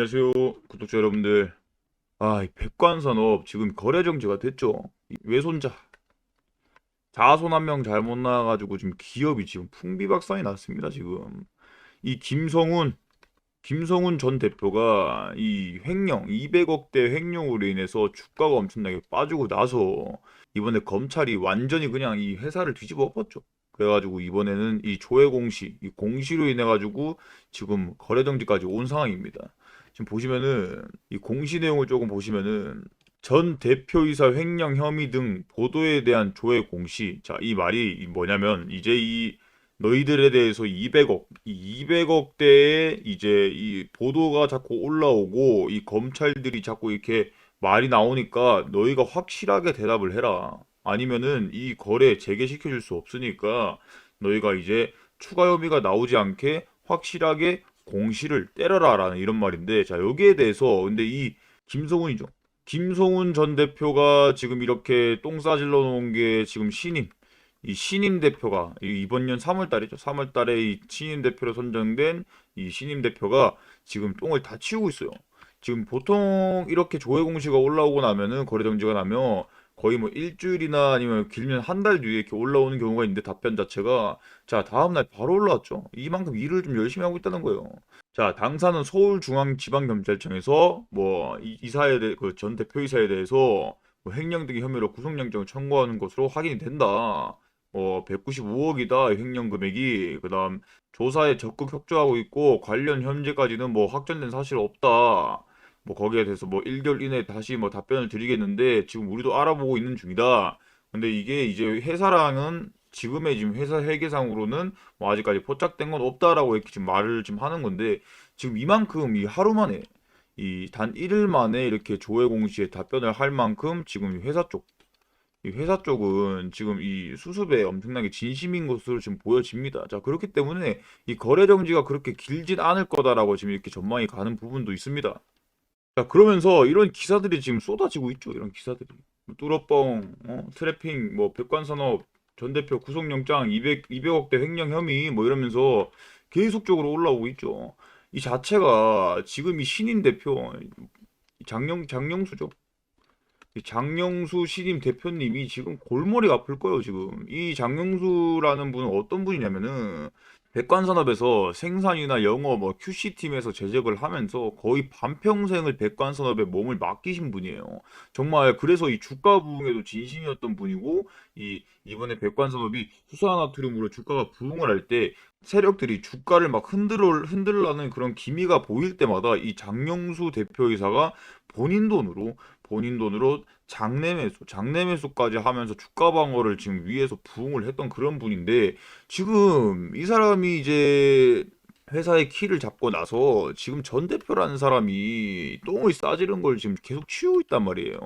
안녕하세요, 구독자 여러분들. 아, 이 백관산업 지금 거래 정지가 됐죠. 이 외손자. 자손 한 명 잘못 나와가지고 지금 기업이 지금 풍비박산이 났습니다, 지금. 이 김성훈, 김성훈 전 대표가 이 횡령, 200억대 횡령으로 인해서 주가가 엄청나게 빠지고 나서 이번에 검찰이 완전히 그냥 이 회사를 뒤집어 엎었죠. 그래가지고 이번에는 이 조회 공시, 이 공시로 인해 가지고 지금 거래 정지까지 온 상황입니다. 지금 보시면은 이 공시 내용을 조금 보시면은 전 대표이사 횡령 혐의 등 보도에 대한 조회 공시. 자, 이 말이 뭐냐면 이제 이 너희들에 대해서 200억, 이 200억대의 이제 이 보도가 자꾸 올라오고 이 검찰들이 자꾸 이렇게 말이 나오니까 너희가 확실하게 대답을 해라. 아니면은 이 거래 재개시켜 줄 수 없으니까 너희가 이제 추가 혐의가 나오지 않게 확실하게 공시를 때려라라는 이런 말인데 자 여기에 대해서 근데 이 김성훈이죠. 김성훈 전 대표가 지금 이렇게 똥 싸질러 놓은 게 지금 신임 이 신임 대표가 이 이번 년 3월 달이죠. 3월 달에 이 신임 대표로 선정된 이 신임 대표가 지금 똥을 다 치우고 있어요. 지금 보통 이렇게 조회 공시가 올라오고 나면은 거래 정지가 나면 거의 뭐 일주일이나 아니면 길면 한 달 뒤에 이렇게 올라오는 경우가 있는데 답변 자체가 자 다음날 바로 올라왔죠. 이만큼 일을 좀 열심히 하고 있다는 거예요. 자 당사는 서울중앙지방경찰청에서 뭐 이- 이사에 대해 그 전 대표 이사에 대해서 뭐 횡령 등의 혐의로 구속영장을 청구하는 것으로 확인이 된다. 어 195억이다 횡령 금액이 그다음 조사에 적극 협조하고 있고 관련 현재까지는 뭐 확정된 사실 없다. 뭐 거기에 대해서 뭐 1개월 이내에 다시 뭐 답변을 드리겠는데 지금 우리도 알아보고 있는 중이다. 근데 이게 이제 회사랑은 지금의 지금 회사 회계상으로는 뭐 아직까지 포착된 건 없다라고 이렇게 지금 말을 지금 하는 건데 지금 이만큼 이 하루 만에 이 단 1일 만에 이렇게 조회 공시에 답변을 할 만큼 지금 이 회사 쪽 이 회사 쪽은 지금 이 수습에 엄청나게 진심인 것으로 지금 보여집니다. 자, 그렇기 때문에 이 거래 정지가 그렇게 길진 않을 거다라고 지금 이렇게 전망이 가는 부분도 있습니다. 자, 그러면서 이런 기사들이 지금 쏟아지고 있죠. 이런 기사들이. 뭐 뚫어뻥, 어? 트래핑, 뭐 백관산업 전 대표 구속영장 200, 200억대 횡령 혐의 뭐 이러면서 계속적으로 올라오고 있죠. 이 자체가 지금 이 신인 대표 장영 장영수죠. 이 장영수 신임 대표님이 지금 골머리가 아플 거예요, 지금. 이 장영수라는 분은 어떤 분이냐면은 백관산업에서 생산이나 영업, 뭐 QC팀에서 제작을 하면서 거의 반평생을 백관산업에 몸을 맡기신 분이에요. 정말 그래서 이 주가 부흥에도 진심이었던 분이고 이 이번에 백관산업이 수산화트륨으로 주가가 부흥을 할 때 세력들이 주가를 막 흔들어 흔들라는 그런 기미가 보일 때마다 이 장영수 대표이사가 본인 돈으로 본인 돈으로 장내 매수, 장내 매수까지 하면서 주가 방어를 지금 위에서 부응을 했던 그런 분인데 지금 이 사람이 이제 회사의 키를 잡고 나서 지금 전 대표라는 사람이 똥을 싸지른 걸 지금 계속 치우고 있단 말이에요.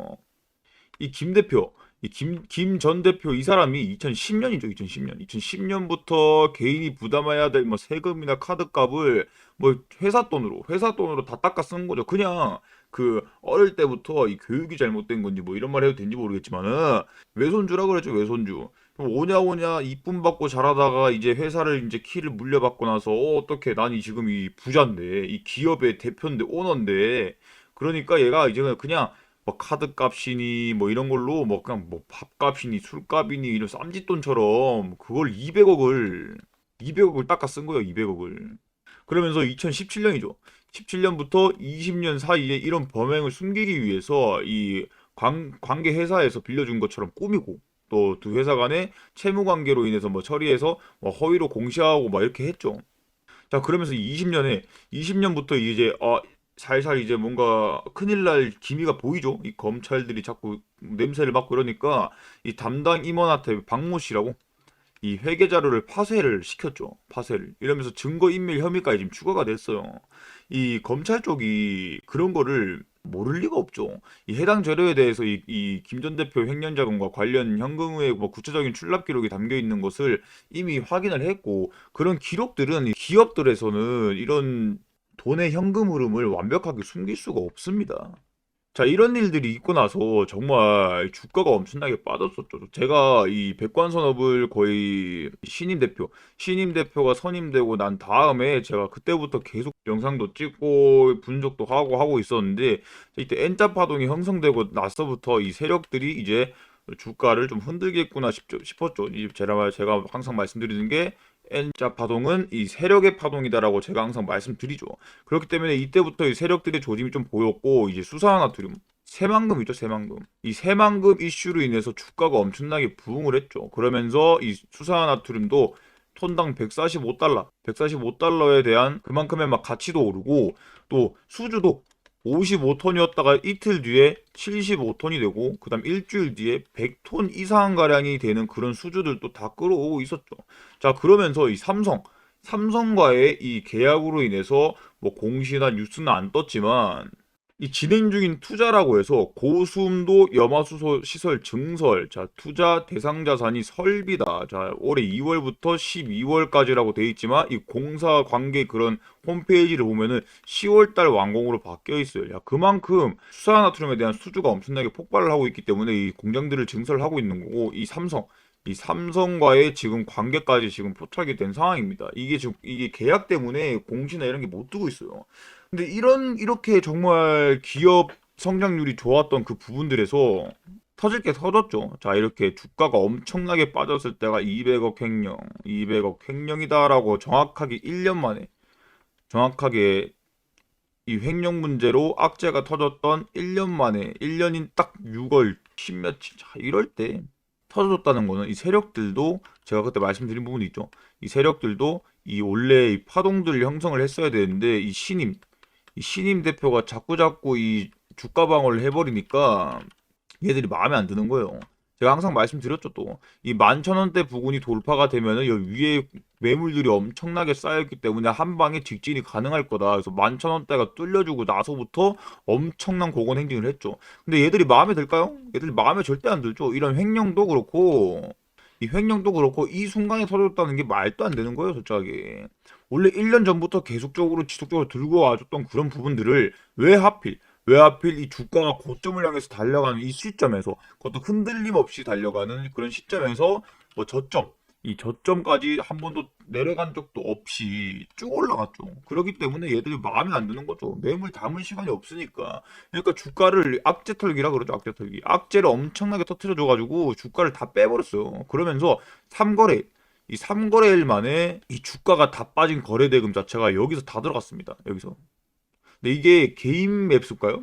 이 김 대표, 이 김, 김전 대표 이 사람이 2010년이죠, 2010년. 2010년부터 개인이 부담해야 될 뭐 세금이나 카드값을 뭐 회사 돈으로, 회사 돈으로 다 닦아 쓴 거죠. 그냥 그 어릴 때부터 이 교육이 잘못된 건지 뭐 이런 말 해도 되는지 모르겠지만은 외손주라 그랬죠, 외손주. 오냐 오냐 이쁨 받고 자라다가 이제 회사를 이제 키를 물려받고 나서 어, 어떻게 난이 지금 이 부자인데 이 기업의 대표인데 오너인데. 그러니까 얘가 이제 그냥 뭐 카드 값이니 뭐 이런 걸로 뭐 그냥 뭐 밥값이니 술값이니 이런 쌈짓돈처럼 그걸 200억을 200억을 닦아 쓴 거예요 200억을 그러면서 2017년이죠 17년부터 20년 사이에 이런 범행을 숨기기 위해서 이 관, 관계 회사에서 빌려준 것처럼 꾸미고 또 두 회사 간의 채무 관계로 인해서 뭐 처리해서 뭐 허위로 공시하고 막 이렇게 했죠. 자, 그러면서 20년에 20년부터 이제 아 살살 이제 뭔가 큰일 날 기미가 보이죠. 이 검찰들이 자꾸 냄새를 맡고 이러니까 이 담당 임원한테 박모 씨라고 이 회계 자료를 파쇄를 시켰죠. 파쇄를. 이러면서 증거 인멸 혐의까지 지금 추가가 됐어요. 이 검찰 쪽이 그런 거를 모를 리가 없죠. 이 해당 자료에 대해서 이, 이 김 전 대표 횡령 자금과 관련 현금의 뭐 구체적인 출납 기록이 담겨 있는 것을 이미 확인을 했고 그런 기록들은 이 기업들에서는 이런 돈의 현금 흐름을 완벽하게 숨길 수가 없습니다. 자, 이런 일들이 있고 나서 정말 주가가 엄청나게 빠졌었죠. 제가 이 백관산업을 거의 신임 대표, 신임 대표가 선임되고 난 다음에 제가 그때부터 계속 영상도 찍고 분석도 하고 하고 있었는데 이때 N자 파동이 형성되고 나서부터 이 세력들이 이제 주가를 좀 흔들겠구나 싶죠, 싶었죠. 제가 항상 말씀드리는 게 N자 파동은 이 세력의 파동이다라고 제가 항상 말씀드리죠. 그렇기 때문에 이때부터 이 세력들의 조짐이 좀 보였고 이제 수산화투륨 새만금 있죠 새만금 이 새만금 이슈로 인해서 주가가 엄청나게 부응을 했죠. 그러면서 이 수산화투륨도 톤당 145달러, 145달러에 대한 그만큼의 막 가치도 오르고 또 수주도 55톤이었다가 이틀 뒤에 75톤이 되고 그 다음 일주일 뒤에 100톤 이상 가량이 되는 그런 수주들도 다 끌어오고 있었죠. 자 그러면서 이 삼성 삼성과의 이 계약으로 인해서 뭐 공시나 뉴스는 안 떴지만 이 진행 중인 투자라고 해서 고수음도 염화수소 시설 증설, 자 투자 대상 자산이 설비다. 자 올해 2월부터 12월까지라고 돼 있지만 이 공사 관계 그런 홈페이지를 보면은 10월달 완공으로 바뀌어 있어요. 야 그만큼 수산화투륨에 대한 수주가 엄청나게 폭발을 하고 있기 때문에 이 공장들을 증설하고 있는 거고 이 삼성 이 삼성과의 지금 관계까지 지금 포착이 된 상황입니다. 이게 지금 이게 계약 때문에 공시나 이런 게 못 뜨고 있어요. 근데 이런 이렇게 정말 기업 성장률이 좋았던 그 부분들에서 터질 게 터졌죠. 자, 이렇게 주가가 엄청나게 빠졌을 때가 200억 횡령, 200억 횡령이다라고 정확하게 1년 만에 정확하게 이 횡령 문제로 악재가 터졌던 1년 만에 1년인 딱 6월 10 며칠 자, 이럴 때 터졌다는 거는 이 세력들도 제가 그때 말씀드린 부분이 있죠. 이 세력들도 이 원래 이 파동들 형성을 했어야 되는데 이 신임 이 신임 대표가 자꾸 자꾸 이 주가 방어를 해버리니까 얘들이 마음에 안 드는 거예요. 제가 항상 말씀드렸죠 또 이 만천 원대 부근이 돌파가 되면은 여기 위에 매물들이 엄청나게 쌓였기 때문에 한 방에 직진이 가능할 거다. 그래서 만천 원대가 뚫려주고 나서부터 엄청난 고건 행진을 했죠. 근데 얘들이 마음에 들까요? 얘들이 마음에 절대 안 들죠. 이런 횡령도 그렇고 이 횡령도 그렇고 이 순간에 터졌다는 게 말도 안 되는 거예요, 솔직하게. 원래 1년 전부터 계속적으로 지속적으로 들고 와줬던 그런 부분들을 왜 하필 왜 하필 이 주가가 고점을 향해서 달려가는 이 시점에서 그것도 흔들림 없이 달려가는 그런 시점에서 뭐 저점 이 저점까지 한 번도 내려간 적도 없이 쭉 올라갔죠. 그렇기 때문에 얘들이 마음에 안 드는 거죠. 매물 담을 시간이 없으니까. 그러니까 주가를 악재 털기라 그러죠. 악재 털기. 악재를 엄청나게 터트려 줘가지고 주가를 다 빼버렸어요. 그러면서 3거래 이 3거래일 만에 이 주가가 다 빠진 거래 대금 자체가 여기서 다 들어갔습니다. 여기서. 근데 이게 개인 맵수일까요?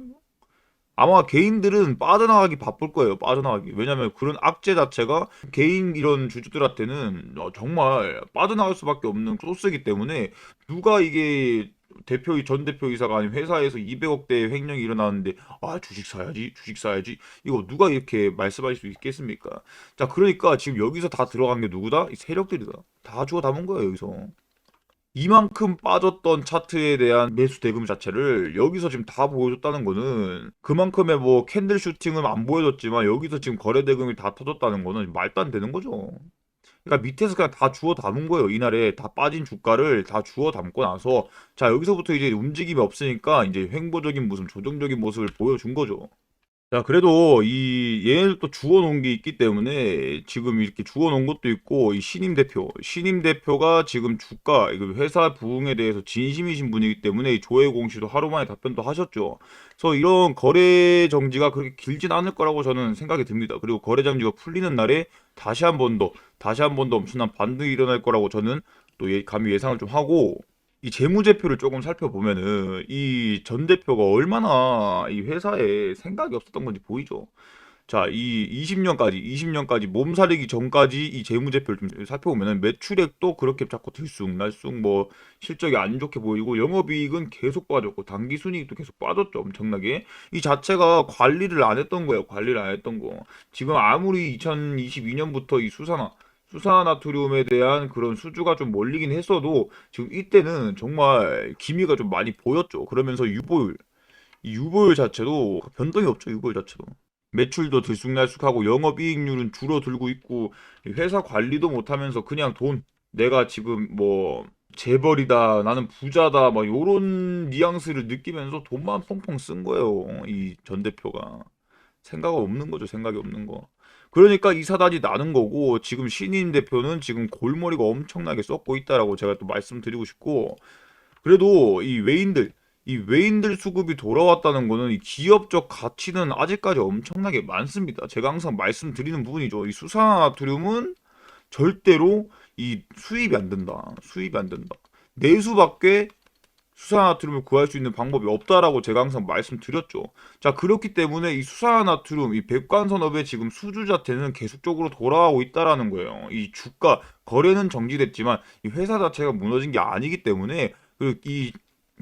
아마 개인들은 빠져나가기 바쁠 거예요. 빠져나가기. 왜냐면 그런 악재 자체가 개인 이런 주주들한테는 어, 정말 빠져나갈 수밖에 없는 소스이기 때문에 누가 이게 대표 전 대표이사가 아닌 회사에서 200억대 횡령이 일어나는데 아 주식 사야지 주식 사야지 이거 누가 이렇게 말씀할 수 있겠습니까? 자 그러니까 지금 여기서 다 들어간 게 누구다? 이 세력들이다. 다 주워 담은 거예요 여기서. 이만큼 빠졌던 차트에 대한 매수 대금 자체를 여기서 지금 다 보여줬다는 거는 그만큼의 뭐 캔들 슈팅은 안 보여줬지만 여기서 지금 거래 대금이 다 터졌다는 거는 말도 안 되는 거죠. 그러니까 밑에서 그냥 다 주워 담은 거예요. 이날에 다 빠진 주가를 다 주워 담고 나서 자 여기서부터 이제 움직임이 없으니까 이제 횡보적인 무슨 조정적인 모습을 보여준 거죠. 자, 그래도 이 얘네들도 주워 놓은 게 있기 때문에 지금 이렇게 주워 놓은 것도 있고 이 신임 대표, 신임 대표가 지금 주가 이거 회사 부흥에 대해서 진심이신 분이기 때문에 이 조회 공시도 하루 만에 답변도 하셨죠. 그래서 이런 거래 정지가 그렇게 길진 않을 거라고 저는 생각이 듭니다. 그리고 거래 정지가 풀리는 날에 다시 한 번 더, 다시 한 번 더 엄청난 반등이 일어날 거라고 저는 또 예, 감히 예상을 좀 하고 이 재무제표를 조금 살펴보면은 이 전 대표가 얼마나 이 회사에 생각이 없었던 건지 보이죠. 자, 이 20년까지, 20년까지 몸살리기 전까지 이 재무제표를 좀 살펴보면은 매출액도 그렇게 자꾸 들쑥날쑥 뭐 실적이 안 좋게 보이고 영업이익은 계속 빠졌고 당기순이익도 계속 빠졌죠. 엄청나게. 이 자체가 관리를 안 했던 거예요. 관리를 안 했던 거. 지금 아무리 2022년부터 이 수산화 수산나트륨에 대한 그런 수주가 좀 몰리긴 했어도 지금 이때는 정말 기미가 좀 많이 보였죠. 그러면서 유보율, 이 유보율 자체도 변동이 없죠. 유보율 자체도. 매출도 들쑥날쑥하고 영업이익률은 줄어들고 있고 회사 관리도 못하면서 그냥 돈 내가 지금 뭐 재벌이다, 나는 부자다, 막 요런 뉘앙스를 느끼면서 돈만 펑펑 쓴 거예요. 이 전 대표가. 생각 없는 거죠, 생각이 없는 거. 그러니까 이 사단이 나는 거고, 지금 신임 대표는 지금 골머리가 엄청나게 썩고 있다라고 제가 또 말씀드리고 싶고, 그래도 이 외인들, 이 외인들 수급이 돌아왔다는 거는 이 기업적 가치는 아직까지 엄청나게 많습니다. 제가 항상 말씀드리는 부분이죠. 이 수산화나트륨은 절대로 이 수입이 안 된다. 수입이 안 된다. 내수밖에 수산화나트륨을 구할 수 있는 방법이 없다라고 제가 항상 말씀드렸죠. 자, 그렇기 때문에 이 수산화나트륨, 이 백관산업의 지금 수주 자체는 계속적으로 돌아가고 있다라는 거예요. 이 주가, 거래는 정지됐지만 이 회사 자체가 무너진 게 아니기 때문에 그이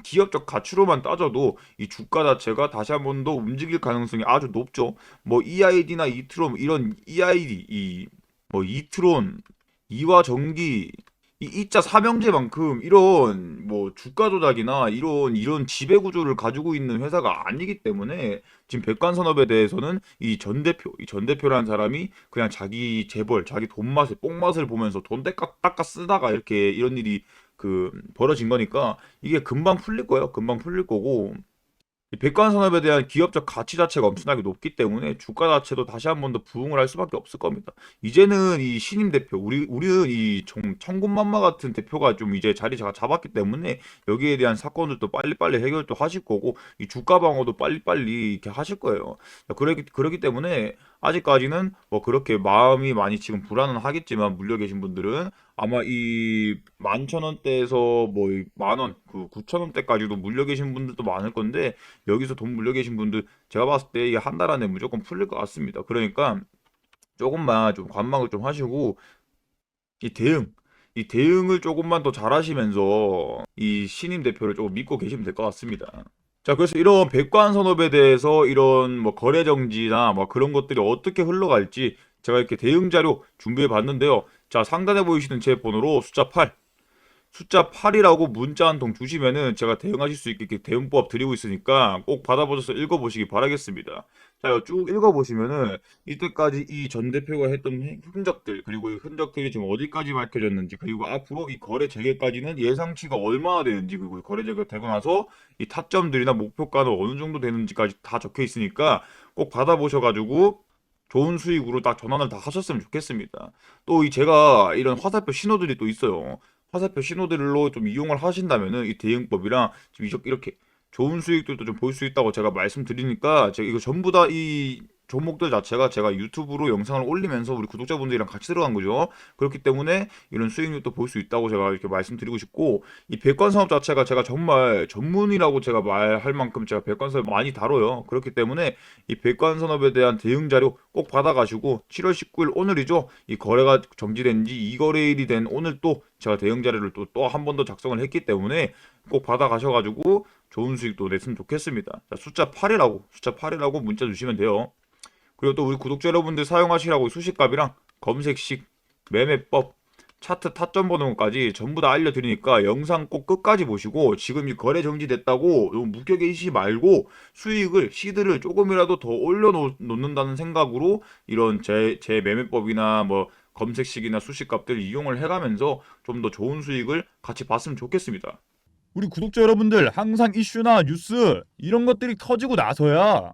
기업적 가치로만 따져도 이 주가 자체가 다시 한 번 더 움직일 가능성이 아주 높죠. 뭐 EID나 이트론 이런 EID 이 뭐 이트론 이와 전기 이 이자 삼형제만큼 이런 뭐 주가 조작이나 이런 이런 지배 구조를 가지고 있는 회사가 아니기 때문에 지금 백관 산업에 대해서는 이 전 대표 이 전 대표라는 사람이 그냥 자기 재벌 자기 돈 맛을 뽕 맛을 보면서 돈 닦아 닦아 쓰다가 이렇게 이런 일이 그 벌어진 거니까 이게 금방 풀릴 거예요. 금방 풀릴 거고 이 백관 산업에 대한 기업적 가치 자체가 엄청나게 높기 때문에 주가 자체도 다시 한 번 더 부응을 할 수밖에 없을 겁니다. 이제는 이 신임 대표, 우리 우리는 이 정, 천군만마 같은 대표가 좀 이제 자리 가 잡았기 때문에 여기에 대한 사건들도 빨리빨리 해결도 하실 거고 이 주가 방어도 빨리빨리 이렇게 하실 거예요. 그러기 그렇기 때문에 아직까지는 뭐 그렇게 마음이 많이 지금 불안은 하겠지만 물려 계신 분들은 아마 이 만천 원대에서 뭐 만 원, 그 구천 원대까지도 물려 계신 분들도 많을 건데 여기서 돈 물려 계신 분들 제가 봤을 때 이게 한 달 안에 무조건 풀릴 것 같습니다. 그러니까 조금만 좀 관망을 좀 하시고 이 대응 이 대응을 조금만 더 잘하시면서 이 신임 대표를 조금 믿고 계시면 될 것 같습니다. 자, 그래서 이런 백관 산업에 대해서 이런 뭐 거래 정지나 뭐 그런 것들이 어떻게 흘러갈지 제가 이렇게 대응 자료 준비해 봤는데요. 자, 상단에 보이시는 제 번호로 숫자 8. 숫자 8이라고 문자 한 통 주시면은 제가 대응하실 수 있게 대응법 드리고 있으니까 꼭 받아보셔서 읽어보시기 바라겠습니다. 자, 쭉 읽어보시면은 이때까지 이 전 대표가 했던 흔적들 그리고 이 흔적들이 지금 어디까지 밝혀졌는지 그리고 앞으로 이 거래 재개까지는 예상치가 얼마나 되는지 그리고 거래 재개 되고 나서 이 타점들이나 목표가는 어느 정도 되는지까지 다 적혀 있으니까 꼭 받아보셔가지고 좋은 수익으로 딱 전환을 다 하셨으면 좋겠습니다. 또 이 제가 이런 화살표 신호들이 또 있어요. 화살표 신호들로 좀 이용을 하신다면은 이 대응법이랑 지금 이렇게 좋은 수익들도 좀 볼 수 있다고 제가 말씀드리니까 제가 이거 전부 다이 종목들 자체가 제가 유튜브로 영상을 올리면서 우리 구독자분들이랑 같이 들어간 거죠. 그렇기 때문에 이런 수익률도 볼 수 있다고 제가 이렇게 말씀드리고 싶고 이 백관 사업 자체가 제가 정말 전문이라고 제가 말할 만큼 제가 백관 사업 많이 다뤄요. 그렇기 때문에 이 백관 산업에 대한 대응 자료 꼭 받아가시고 7월 19일 오늘이죠. 이 거래가 정지된 지 2거래일이 된 오늘 또 제가 대응 자료를 또 또 한 번 더 작성을 했기 때문에 꼭 받아가셔가지고 좋은 수익도 냈으면 좋겠습니다. 자, 숫자 8이라고 숫자 8이라고 문자 주시면 돼요. 그리고 또 우리 구독자 여러분들 사용하시라고 수식값이랑 검색식, 매매법, 차트 타점 번호까지 전부 다 알려드리니까 영상 꼭 끝까지 보시고 지금 이 거래 정지됐다고 너무 계시지 말고 수익을 시드를 조금이라도 더 올려놓는다는 생각으로 이런 제, 제 매매법이나 뭐 검색식이나 수식값들 이용을 해가면서 좀 더 좋은 수익을 같이 봤으면 좋겠습니다. 우리 구독자 여러분들 항상 이슈나 뉴스 이런 것들이 터지고 나서야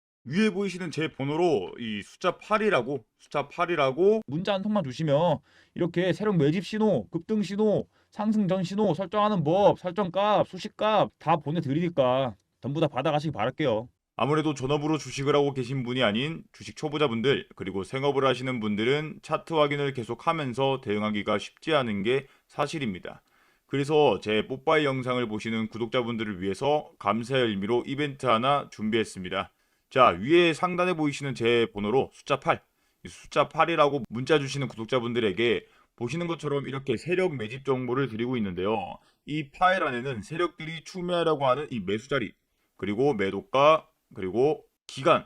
위에 보이시는 제 번호로 이 숫자 8이라고 숫자 8이라고 문자 한 통만 주시면 이렇게 새로운 매집 신호, 급등 신호, 상승 전 신호 설정하는 법, 설정값, 수식값 다 보내드리니까 전부 다 받아가시기 바랄게요. 아무래도 전업으로 주식을 하고 계신 분이 아닌 주식 초보자분들 그리고 생업을 하시는 분들은 차트 확인을 계속하면서 대응하기가 쉽지 않은 게 사실입니다. 그래서 제 뽀빠이 영상을 보시는 구독자분들을 위해서 감사의 의미로 이벤트 하나 준비했습니다. 자 위에 상단에 보이시는 제 번호로 숫자 8, 이 숫자 8이라고 문자 주시는 구독자분들에게 보시는 것처럼 이렇게 세력 매집 정보를 드리고 있는데요. 이 파일 안에는 세력들이 추매하려고 하는 이 매수 자리 그리고 매도가 그리고 기간,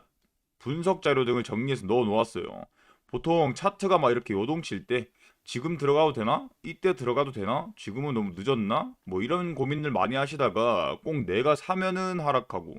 분석 자료 등을 정리해서 넣어 놓았어요. 보통 차트가 막 이렇게 요동칠 때 지금 들어가도 되나? 이때 들어가도 되나? 지금은 너무 늦었나? 뭐 이런 고민을 많이 하시다가 꼭 내가 사면은 하락하고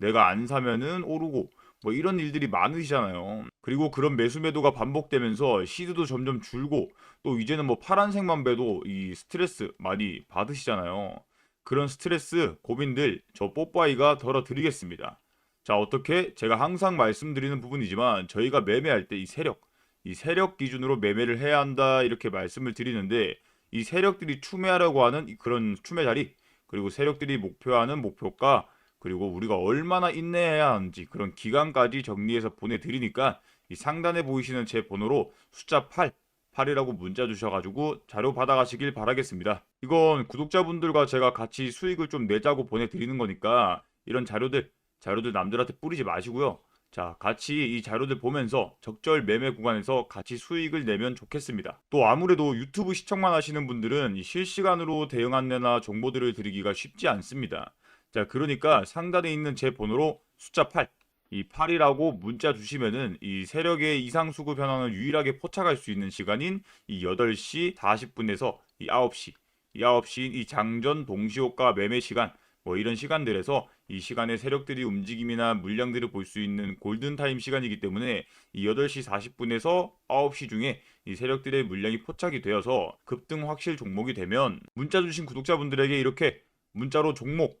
내가 안 사면은 오르고 뭐 이런 일들이 많으시잖아요. 그리고 그런 매수 매도가 반복되면서 시드도 점점 줄고 또 이제는 뭐 파란색만 배도 이 스트레스 많이 받으시잖아요. 그런 스트레스, 고민들 저 뽀빠이가 덜어드리겠습니다. 자, 어떻게? 제가 항상 말씀드리는 부분이지만 저희가 매매할 때 이 세력, 이 세력 기준으로 매매를 해야 한다 이렇게 말씀을 드리는데 이 세력들이 추매하려고 하는 이 그런 추매 자리 그리고 세력들이 목표하는 목표가 그리고 우리가 얼마나 인내해야 하는지 그런 기간까지 정리해서 보내드리니까 이 상단에 보이시는 제 번호로 숫자 8, 8이라고 문자 주셔가지고 자료 받아가시길 바라겠습니다. 이건 구독자분들과 제가 같이 수익을 좀 내자고 보내드리는 거니까 이런 자료들 자료들 남들한테 뿌리지 마시고요. 자, 같이 이 자료들 보면서 적절 매매 구간에서 같이 수익을 내면 좋겠습니다. 또 아무래도 유튜브 시청만 하시는 분들은 이 실시간으로 대응 안내나 정보들을 드리기가 쉽지 않습니다. 자, 그러니까 상단에 있는 제 번호로 숫자 8, 이 8이라고 문자 주시면은 이 세력의 이상 수급 현황을 유일하게 포착할 수 있는 시간인 이 8시 40분에서 이 9시, 이 9시인 이 장전 동시호가 매매 시간 뭐 이런 시간들에서 이 시간에 세력들이 움직임이나 물량들을 볼 수 있는 골든타임 시간이기 때문에 이 8시 40분에서 9시 중에 이 세력들의 물량이 포착이 되어서 급등 확실 종목이 되면 문자 주신 구독자분들에게 이렇게 문자로 종목